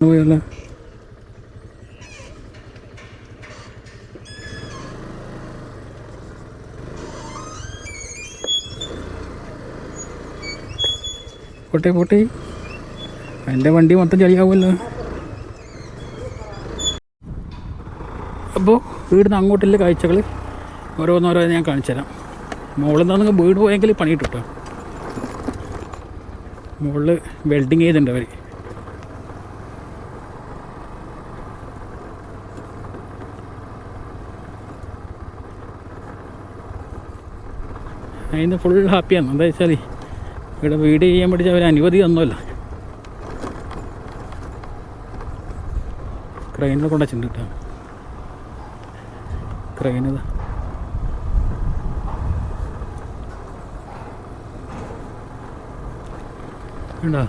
പോയല്ലേ? പോട്ടെ പോട്ടെ. എന്റെ വണ്ടി മൊത്തം ചളിയാവുമല്ലോ. അപ്പോൾ വീടിന് അങ്ങോട്ടുള്ള കാഴ്ചകൾ ഓരോന്നോരോ ഞാൻ കാണിച്ചു തരാം. മുകളിൽ നിന്ന് വീട് പോയെങ്കിൽ പണി കിട്ടും കേട്ടോ മുകളിൽ വെൽഡിങ് ചെയ്തിട്ടുണ്ട് അവർ അതിന് ഫുൾ ഹാപ്പിയാണ് എന്താ വെച്ചാൽ ഇവിടെ വീട് ചെയ്യാൻ പഠിച്ച അവർ അനുമതി തന്നല്ല. ക്രെയിനിൽ കൊണ്ട കേട്ടോ. ക്രെയിന ഉണ്ടോ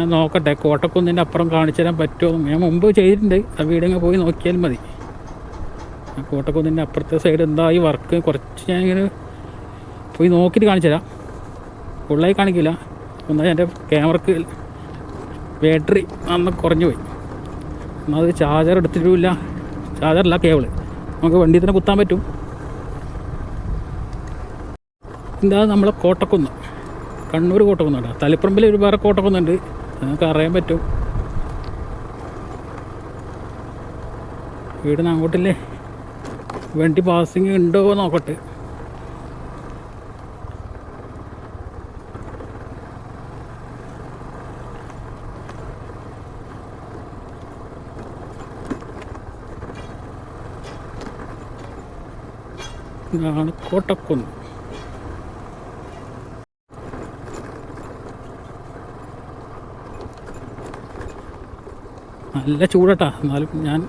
ഞാൻ നോക്കട്ടെ കോട്ടക്കുന്നിന്റെ അപ്പുറം കാണിച്ചു തരാൻ പറ്റുമോ? ഞാൻ മുമ്പ് ചെയ്തിട്ടുണ്ട്. ആ വീടങ്ങ് പോയി നോക്കിയാൽ മതി. ആ കോട്ടക്കുന്നിന്റെ അപ്പുറത്തെ സൈഡ് എന്താ ഈ വർക്ക് കുറച്ച് ഞാൻ ഇങ്ങനെ പോയി നോക്കിയിട്ട് കാണിച്ചു തരാം. ഫുള്ളായി കാണിക്കില്ല. എന്നാൽ എന്റെ ക്യാമറക്ക് ബാറ്ററി അന്ന് കുറഞ്ഞു പോയി. ഒന്നാമത് ചാർജർ എടുത്തിട്ടില്ല ചാർജറല്ല കേബിൾ നമുക്ക് വണ്ടി തന്നെ കുത്താൻ പറ്റും. ഇതാ നമ്മളെ കോട്ടക്കുന്ന്. കണ്ണൂർ കോട്ടക്കുന്നുണ്ട് തലപ്പറമ്പിൽ ഒരു വേറെ കോട്ടക്കുന്നുണ്ട്. നമുക്ക് അറിയാൻ പറ്റും. വീടിന് അങ്ങോട്ടില്ലേ? വണ്ടി പാസിങ് ഉണ്ടോ നോക്കട്ടെ. ഇതാണ് കോട്ടക്കുന്ന്. നല്ല ചൂടട്ടാ. എന്നാലും ഞാൻ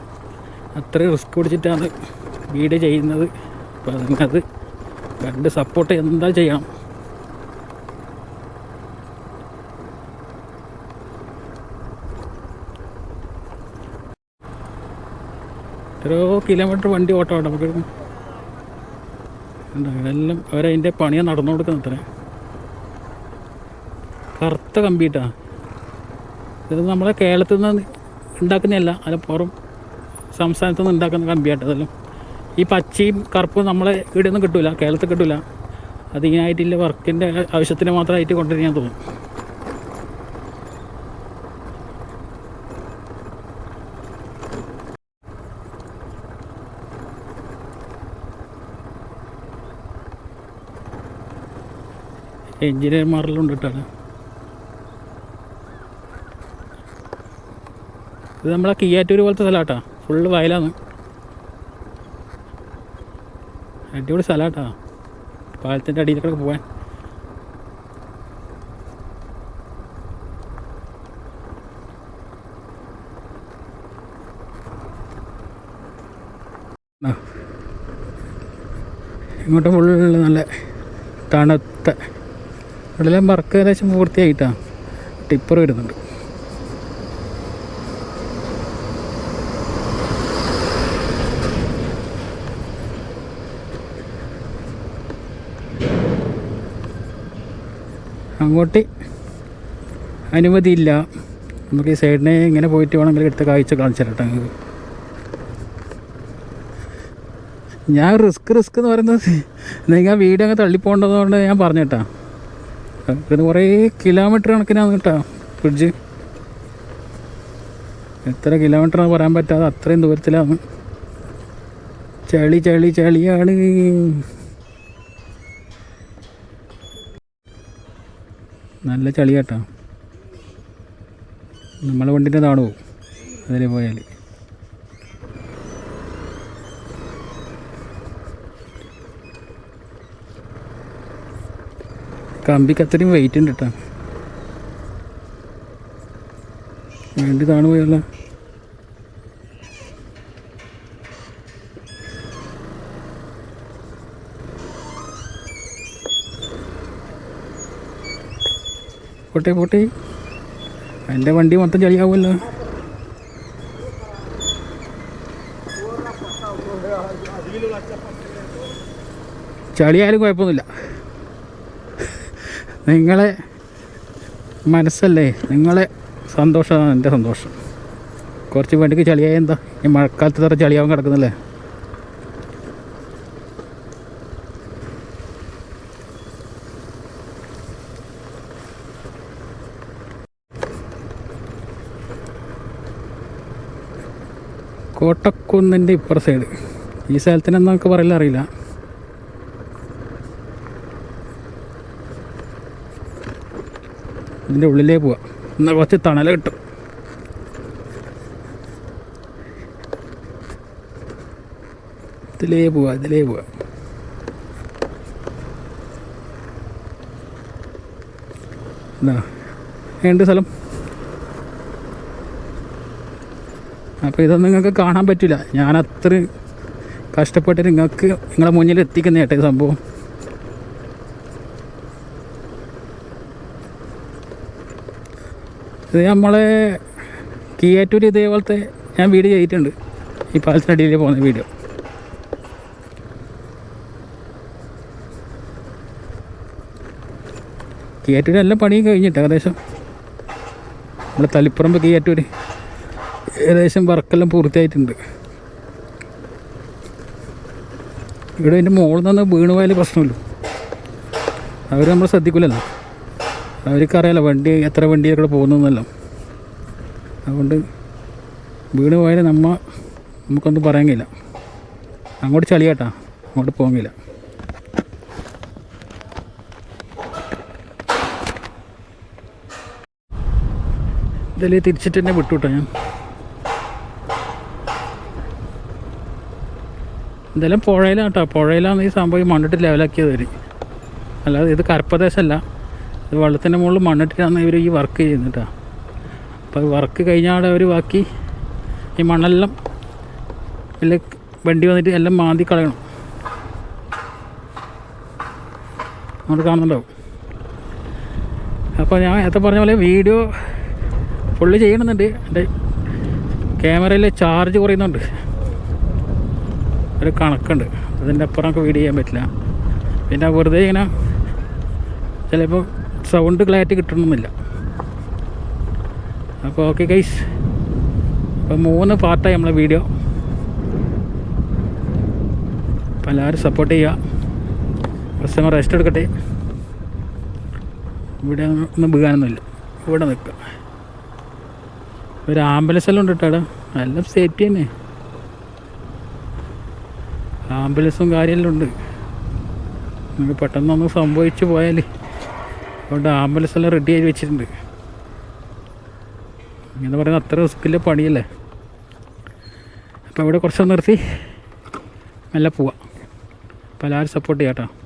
അത്രയും റിസ്ക് പിടിച്ചിട്ടാണ് വീട് ചെയ്യുന്നത്. അപ്പോൾ അതിനകത്ത് രണ്ട് സപ്പോർട്ട് എന്താ ചെയ്യണം? എത്രയോ കിലോമീറ്റർ വണ്ടി ഓട്ടം ഉണ്ട് നമുക്ക് എല്ലാം അവരതിന്റെ പണിയാണ് നടന്നു കൊടുക്കുന്നത് അത്ര. കറുത്ത കമ്പിട്ടാ ഇത് നമ്മളെ കേരളത്തിൽ നിന്ന് ഉണ്ടാക്കുന്നതല്ല അല്ല പുറം സംസ്ഥാനത്ത് നിന്ന് ഉണ്ടാക്കുന്ന കമ്പിയാട്ട് അതെല്ലാം. ഈ പച്ചയും കറുപ്പും നമ്മളെ ഇവിടെ ഒന്നും കിട്ടൂല കേരളത്തിൽ കിട്ടൂല. അത് ഇതിനായിട്ടില്ല വർക്കിന്റെ ആവശ്യത്തിന് മാത്രമായിട്ട് കൊണ്ടുവരാൻ തോന്നും എഞ്ചിനീയർമാരെല്ലാം ഉണ്ട് ഇത് നമ്മളെ കീയാറ്റൂർ പോലത്തെ സ്ഥലമാട്ടാ. ഫുള്ള് വയലാണ്. അടിപൊളി സ്ഥലമാട്ടാ. പാലത്തിന്റെ അടിയിലേക്കൊക്കെ പോവാൻ. ആ. ഇങ്ങോട്ട് ഫുള്ള് നല്ല തണുത്ത ഇവിടെല്ലാം വർക്ക് ഏകദേശം പൂർത്തിയായിട്ടാണ് ടിപ്പർ വരുന്നുണ്ട്. അങ്ങോട്ട് അനുമതിയില്ല. നമുക്ക് ഈ സൈഡിനെ ഇങ്ങനെ പോയിട്ട് വേണമെങ്കിൽ എടുത്ത കാഴ്ച കാണിച്ചു തരട്ടെ ഞാൻ റിസ്ക് റിസ്ക് എന്ന് പറയുന്നത് നിങ്ങൾ വീട് അങ്ങ് തള്ളിപ്പോണ്ടതുകൊണ്ട് ഞാൻ പറഞ്ഞു കേട്ടാ. ഇത് കുറേ കിലോമീറ്റർ കണക്കിനാണ് കേട്ടോ ഫ്രിഡ്ജ് എത്ര കിലോമീറ്റർ പറയാൻ പറ്റാതെ അത്രയും ദൂരത്തിലാണ്. ചളി ചളി ചളിയാണ്. നല്ല ചളി കേട്ടോ നമ്മളെ വണ്ടിന്റെ താണു പോകും അതിൽ പോയാൽ കമ്പിക്ക് അത്രയും വെയിറ്റ് ഉണ്ട് കേട്ടോ വേണ്ടി താണു പോയല്ല പോട്ടെ പോട്ടെ. എന്റെ വണ്ടി മൊത്തം ചളിയാവുമല്ലോ. ചളിയായാലും കുഴപ്പമൊന്നുമില്ല. നിങ്ങളെ മനസ്സല്ലേ? നിങ്ങളെ സന്തോഷമാണ് എന്റെ സന്തോഷം. കുറച്ച് വണ്ടിക്ക് ചളിയായ എന്താ? ഈ മഴക്കാലത്ത് തറ ചളിയാവാൻ കിടക്കുന്നല്ലേ? കോട്ടക്കുന്നിന്റെ ഇപ്പുറ സൈഡ് ഈ സ്ഥലത്തിനെന്ന് നമുക്ക് പറയില്ല അറിയില്ല. ഇതിന്റെ ഉള്ളിലേ പോവാം. എന്നാൽ കുറച്ച് തണൽ കിട്ടും. ഇതിലേ പോവാ ഇതിലേ പോവാ. എന്താ ഉണ്ട് സ്ഥലം? അപ്പോൾ ഇതൊന്നും നിങ്ങൾക്ക് കാണാൻ പറ്റില്ല ഞാൻ അത്ര കഷ്ടപ്പെട്ട് നിങ്ങൾക്ക് നിങ്ങളെ മുന്നിൽ എത്തിക്കുന്ന കേട്ടോ ഈ സംഭവം. ഇത് നമ്മളെ കിയാറ്റൂർ ഇതേപോലത്തെ ഞാൻ വീഡിയോ ചെയ്തിട്ടുണ്ട്. ഈ പാലത്തിനടിയിൽ പോകുന്ന വീഡിയോ. കിയാറ്റൂർ എല്ലാം പണിയും കഴിഞ്ഞിട്ട് ഏകദേശം. നമ്മുടെ തളിപ്പറമ്പ് കിയാറ്റൂർ ഏകദേശം വർക്കെല്ലാം പൂർത്തിയായിട്ടുണ്ട്. ഇവിടെ അതിന്റെ മുകളിൽ നിന്ന് വീണ് പോയാലും പ്രശ്നമില്ല. അവർ നമ്മൾ ശ്രദ്ധിക്കില്ലല്ലോ അവർക്കറിയാലോ വണ്ടി എത്ര വണ്ടിയൊക്കെ പോകുന്നതെന്നല്ലോ. അതുകൊണ്ട് വീണ് പോയാലും നമ്മ നമുക്കൊന്നും പറയാൻ കഴിയില്ല. അങ്ങോട്ട് ചളിയാട്ടാ. അങ്ങോട്ട് പോകാൻ കഴിയില്ല. ഇതിൽ തിരിച്ചിട്ട് തന്നെ വിട്ടുവിട്ടോ ഞാൻ. എന്തായാലും പുഴയിലാണ് കേട്ടോ പുഴയിലാണ് ഈ സംഭവം മണ്ണിട്ട് ലെവലാക്കിയത് ഇവർ അല്ലാതെ ഇത് കരപ്രദേശമല്ല ഇത് വെള്ളത്തിന്റെ മുകളിൽ മണ്ണിട്ടിട്ടാണ് ഇവർ ഈ വർക്ക് ചെയ്യുന്നത് കേട്ടോ അപ്പോൾ വർക്ക് കഴിഞ്ഞാൽ അവർ ബാക്കി ഈ മണ്ണെല്ലാം വലിയ വണ്ടി വന്നിട്ട് എല്ലാം മാന്തി കളയണം. അങ്ങോട്ട് കാണുന്നുണ്ടാവും. അപ്പോൾ ഞാൻ നേരത്തെ പറഞ്ഞ പോലെ വീഡിയോ ഫുള്ള് ചെയ്യണമെന്നുണ്ട്. എന്റെ ക്യാമറയിൽ ചാർജ് കുറയുന്നുണ്ട്. ഒരു കണക്കുണ്ട്. അതിന്റെ അപ്പുറം നമുക്ക് വീഡിയോ ചെയ്യാൻ പറ്റില്ല. പിന്നെ വെറുതെ ഇങ്ങനെ ചിലപ്പോൾ സൗണ്ട് ക്ലാരിറ്റി കിട്ടണമെന്നില്ല അപ്പോൾ ഓക്കെ ഗൈസ് അപ്പോൾ മൂന്ന് പാർട്ടായി നമ്മളെ വീഡിയോ അപ്പോൾ എല്ലാവരും സപ്പോർട്ട് ചെയ്യുക. കുറച്ച് റെസ്റ്റ് എടുക്കട്ടെ. ഇവിടെ ഒന്നും വീഴാനൊന്നുമില്ല ഇവിടെ നിൽക്കുക. ഒരു ആംബുലൻസ് എല്ലാം ഉണ്ട് കേട്ടോ എല്ലാം സേഫ്റ്റി തന്നെ. ആംബുലൻസും കാര്യമെല്ലാം ഉണ്ട്. നമുക്ക് പെട്ടെന്നൊന്ന് സംഭവിച്ചു പോയാൽ അതുകൊണ്ട് ആംബുലൻസ് എല്ലാം റെഡി ആയി വെച്ചിട്ടുണ്ട്. ഇങ്ങനെ പറയുന്നത് അത്ര റിസ്ക്കില്ല പണിയല്ലേ? അപ്പോൾ ഇവിടെ കുറച്ച് നിർത്തി. മെല്ലെ പോവാം. അപ്പോൾ എല്ലാവരും സപ്പോർട്ട് ചെയ്യാം കേട്ടോ.